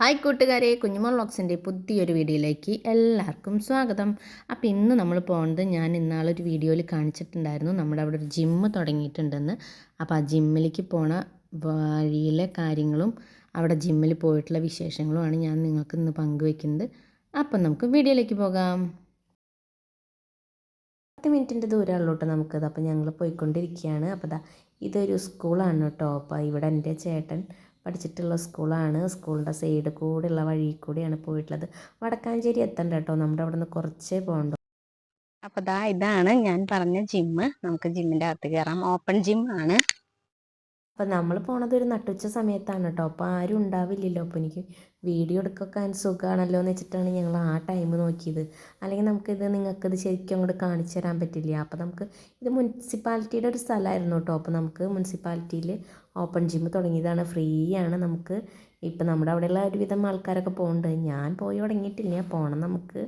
Hi കൂട്ടുകാരെ കുഞ്ഞുമോൾ വ്ളോഗ്സിന്റെ പുതിയൊരു വീഡിയോയിലേക്ക് എല്ലാവർക്കും സ്വാഗതം. അപ്പോൾ ഇന്ന് നമ്മൾ പോകുന്നത് ഞാൻ ഇന്നാളൊരു വീഡിയോയിൽ കാണിച്ചിട്ടുണ്ടായിരുന്നു. നമ്മുടെ അവിടെ ഒരു ജിമ്മ് തുടങ്ങിയിട്ടുണ്ടെന്ന്. അപ്പോൾ ആ ജിമ്മിലേക്ക് പോണ വഴിയിലെ കാര്യങ്ങളും അവിടെ ജിമ്മിൽ പോയിട്ടുള്ള വിശേഷങ്ങളുമാണ് ഞാൻ നിങ്ങൾക്ക് ഇന്ന് പങ്കുവെക്കുന്നത്. അപ്പം നമുക്ക് വീഡിയോയിലേക്ക് പോകാം. പത്ത് മിനിറ്റിന്റെ ദൂരമുള്ളൂ കേട്ടോ നമുക്കത് അപ്പോൾ ഞങ്ങൾ പോയിക്കൊണ്ടിരിക്കുകയാണ്. അപ്പോൾ ഇതൊരു സ്കൂളാണ് കേട്ടോ. അപ്പോൾ ഇവിടെ എന്റെ ചേട്ടൻ പഠിച്ചിട്ടുള്ള സ്കൂളാണ്. സ്കൂളിന്റെ സൈഡ് കൂടെയുള്ള വഴി കൂടെയാണ് പോയിട്ടുള്ളത് വടക്കാഞ്ചേരി എത്തണ്ട കേട്ടോ. നമ്മുടെ അവിടെ നിന്ന് കുറച്ചേ പോകണ്ടു. അപ്പോൾ ദാ ഇതാണ് ഞാൻ പറഞ്ഞ ജിമ്മ് നമുക്ക് ജിമ്മിന്റെ അകത്ത് കയറാം ഓപ്പൺ ജിം ആണ്. അപ്പോൾ നമ്മൾ പോണത് ഒരു നട്ടുച്ച സമയത്താണ് കേട്ടോ അപ്പോൾ ആരും ഉണ്ടാവില്ലല്ലോ. അപ്പോൾ എനിക്ക് വീഡിയോ എടുക്കാൻ സുഖമാണല്ലോ എന്ന് വെച്ചിട്ടാണ് ഞങ്ങൾ ആ ടൈം നോക്കിയത്. അല്ലെങ്കിൽ നമുക്കിത് നിങ്ങൾക്കിത് ശരിക്കും അങ്ങോട്ട് കാണിച്ചു തരാൻ പറ്റില്ല. അപ്പോൾ നമുക്ക് ഇത് മുനിസിപ്പാലിറ്റിയുടെ ഒരു സ്ഥലമായിരുന്നു കേട്ടോ അപ്പോൾ നമുക്ക് മുനിസിപ്പാലിറ്റിയിൽ ഓപ്പൺ ജിം തുടങ്ങിയതാണ്. ഫ്രീ ആണ് നമുക്ക്. ഇപ്പം നമ്മുടെ അവിടെയുള്ള ഒരുവിധം ആൾക്കാരൊക്കെ പോകുന്നുണ്ട് ഞാൻ പോയി തുടങ്ങിയിട്ടില്ല. പോകണം നമുക്ക്.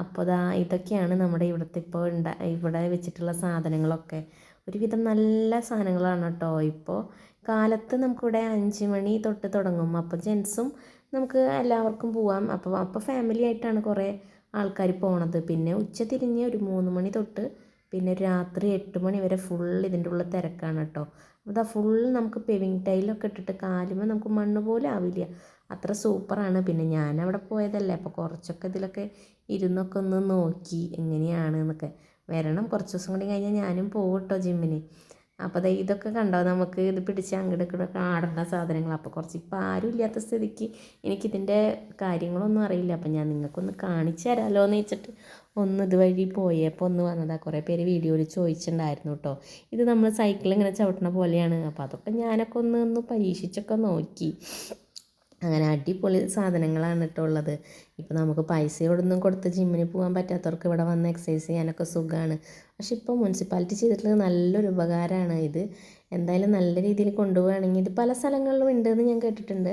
അപ്പോൾ ഇതാ ഇതൊക്കെയാണ് നമ്മുടെ ഇവിടുത്തെ ഇപ്പോൾ ഇവിടെ വെച്ചിട്ടുള്ള സാധനങ്ങളൊക്കെ. ഒരുവിധം നല്ല സാധനങ്ങളാണ് കേട്ടോ ഇപ്പോൾ കാലത്ത് നമുക്കിവിടെ അഞ്ച് മണി തൊട്ട് തുടങ്ങും. അപ്പോൾ ജെൻസും നമുക്ക് എല്ലാവർക്കും പോവാം. അപ്പോൾ അപ്പോൾ ഫാമിലി ആയിട്ടാണ് കുറേ ആൾക്കാർ പോണത്. പിന്നെ ഉച്ച തിരിഞ്ഞ് ഒരു മൂന്ന് മണി തൊട്ട് പിന്നെ രാത്രി എട്ട് മണി വരെ ഫുൾ ഇതിന്റെ ഉള്ളിൽ തിരക്കാണ് കേട്ടോ അതാ ഫുൾ നമുക്ക് പെവിങ് ടൈലൊക്കെ ഇട്ടിട്ട് കാലുമ്പോൾ നമുക്ക് മണ്ണ് പോലെ ആവില്ല. അത്ര സൂപ്പറാണ് പിന്നെ ഞാൻ അവിടെ പോയതല്ലേ. അപ്പോൾ കുറച്ചൊക്കെ ഇതിലൊക്കെ ഇരുന്നൊക്കെ ഒന്ന് നോക്കി എങ്ങനെയാണ് എന്നൊക്കെ. വരണം. കുറച്ച് ദിവസം കൂടി കഴിഞ്ഞാൽ ഞാനും പോകും കേട്ടോ ജിമ്മിന് അപ്പോൾ ദേ ഇതൊക്കെ കണ്ടോ? നമുക്ക് ഇത് പിടിച്ച് അങ്ങോട്ട് ഇങ്ങോട്ടൊക്കെ ആടേണ്ട സാധനങ്ങൾ അപ്പോൾ കുറച്ച് ഇപ്പോൾ ആരും ഇല്ലാത്ത സ്ഥിതിക്ക് എനിക്കിതിന്റെ കാര്യങ്ങളൊന്നും അറിയില്ല. അപ്പോൾ ഞാൻ നിങ്ങൾക്കൊന്ന് കാണിച്ചു തരാമല്ലോ എന്ന് വെച്ചിട്ട് ഒന്ന് ഇതുവഴി പോയപ്പോൾ ഒന്ന് വന്നതാണ് കുറേ പേര് വീഡിയോയിൽ ചോദിച്ചിട്ടുണ്ടായിരുന്നു കേട്ടോ ഇത് നമ്മൾ സൈക്കിൾ ഇങ്ങനെ ചവിട്ടണ പോലെയാണ്. അപ്പോൾ അതൊക്കെ ഞാനൊക്കെ ഒന്ന് ഒന്ന് പരീക്ഷിച്ചൊക്കെ നോക്കി. അങ്ങനെ അടിപൊളി സാധനങ്ങളാണ് കേട്ടോ ഉള്ളത്. ഇപ്പോൾ നമുക്ക് പൈസ ഇവിടുന്നും കൊടുത്ത് ജിമ്മിന് പോകാൻ പറ്റാത്തവർക്ക് ഇവിടെ വന്ന് എക്സസൈസ് ചെയ്യാനൊക്കെ സുഖമാണ് പക്ഷെ ഇപ്പോൾ മുനിസിപ്പാലിറ്റി ചെയ്തിട്ടുള്ള നല്ലൊരു ഉപകാരമാണ് ഇത്. എന്തായാലും നല്ല രീതിയിൽ കൊണ്ടുപോവുകയാണെങ്കിൽ ഇത് പല സ്ഥലങ്ങളിലും ഉണ്ടെന്ന് ഞാൻ കേട്ടിട്ടുണ്ട്.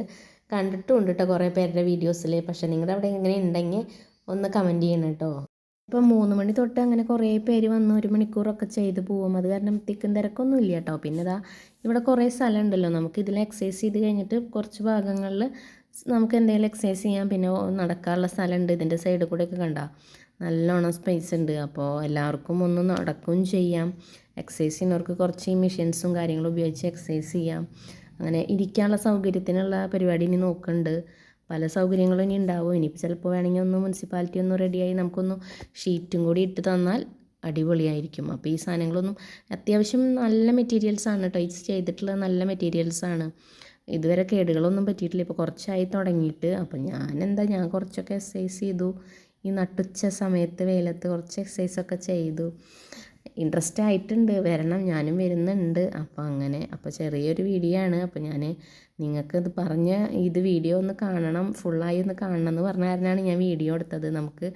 കണ്ടിട്ടും ഉണ്ട് കേട്ടോ കുറേ പേരുടെ വീഡിയോസിൽ പക്ഷേ നിങ്ങളുടെ അവിടെ എങ്ങനെ ഉണ്ടെങ്കിൽ ഒന്ന് കമന്റ് ചെയ്യണം കേട്ടോ ഇപ്പം മൂന്ന് മണി തൊട്ട് അങ്ങനെ കുറേ പേര് വന്ന് ഒരു മണിക്കൂറൊക്കെ ചെയ്ത് പോവും. അത് കാരണം തിക്കും തിരക്കൊന്നും ഇല്ല കേട്ടോ. പിന്നെ ഇതാ ഇവിടെ കുറേ സ്ഥലം ഉണ്ടല്ലോ നമുക്ക് ഇതിൽ എക്സസൈസ് ചെയ്ത് കഴിഞ്ഞിട്ട് കുറച്ച് ഭാഗങ്ങളിൽ നമുക്ക് എന്തെങ്കിലും എക്സസൈസ് ചെയ്യാം. പിന്നെ നടക്കാനുള്ള സ്ഥലമുണ്ട്. ഇതിന്റെ സൈഡിൽ കൂടെയൊക്കെ കണ്ട നല്ലോണം സ്പേസ് ഉണ്ട്. അപ്പോൾ എല്ലാവർക്കും ഒന്ന് നടക്കുകയും ചെയ്യാം. എക്സസൈസ് ചെയ്യുന്നവർക്ക് കുറച്ച് ഈ മെഷീൻസും കാര്യങ്ങളും ഉപയോഗിച്ച് എക്സസൈസ് ചെയ്യാം. അങ്ങനെ ഇരിക്കാനുള്ള സൗകര്യത്തിനുള്ള പരിപാടി ഇനി നോക്കുന്നുണ്ട്. പല സൗകര്യങ്ങളും ഇനി ഉണ്ടാവും. ഇനിയിപ്പോൾ ചിലപ്പോൾ വേണമെങ്കിൽ ഒന്ന് മുനിസിപ്പാലിറ്റി ഒന്ന് റെഡിയായി നമുക്കൊന്ന് ഷീറ്റും കൂടി ഇട്ട് തന്നാൽ അടിപൊളിയായിരിക്കും. അപ്പോൾ ഈ സാധനങ്ങളൊന്നും അത്യാവശ്യം നല്ല മെറ്റീരിയൽസാണ് കേട്ടോ ഇത് ചെയ്തിട്ടുള്ള നല്ല മെറ്റീരിയൽസാണ് ഇതുവരെ കേടുകളൊന്നും പറ്റിയിട്ടില്ല. ഇപ്പോൾ കുറച്ചായി തുടങ്ങിയിട്ട്. അപ്പോൾ ഞാൻ എന്താ ഞാൻ കുറച്ചൊക്കെ എക്സസൈസ് ചെയ്തു. ഈ നട്ടുച്ച സമയത്ത് വെയിലത്ത് കുറച്ച് എക്സസൈസൊക്കെ ചെയ്തു. ഇൻട്രസ്റ്റ് ആയിട്ടുണ്ട്. വരണം ഞാനും വരുന്നുണ്ട്. അപ്പോൾ അങ്ങനെ അപ്പോൾ ചെറിയൊരു വീഡിയോ ആണ്. അപ്പോൾ ഞാൻ നിങ്ങൾക്ക് പറഞ്ഞ ഇത് വീഡിയോ ഒന്ന് കാണണം ഫുള്ളായി ഒന്ന് കാണണം എന്ന് പറഞ്ഞ കാരണമാണ് ഞാൻ വീഡിയോ എടുത്തത്. നമുക്ക്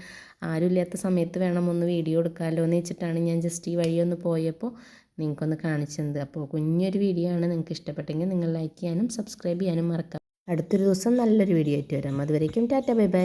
ആരുമില്ലാത്ത സമയത്ത് വേണം ഒന്ന് വീഡിയോ എടുക്കാമല്ലോ എന്ന് വെച്ചിട്ടാണ് ഞാൻ ജസ്റ്റ് ഈ വഴി ഒന്ന് പോയപ്പോൾ നിങ്ങൾക്കൊന്ന് കാണിച്ചത്. അപ്പോൾ കുഞ്ഞൊരു വീഡിയോ ആണ്. നിങ്ങൾക്ക് ഇഷ്ടപ്പെട്ടെങ്കിൽ നിങ്ങൾ ലൈക്ക് ചെയ്യാനും സബ്സ്ക്രൈബ് ചെയ്യാനും മറക്കാം അടുത്തൊരു ദിവസം നല്ലൊരു വീഡിയോ ആയിട്ട് വരാം. അതുവരേക്കും ടാറ്റ. Bye bye.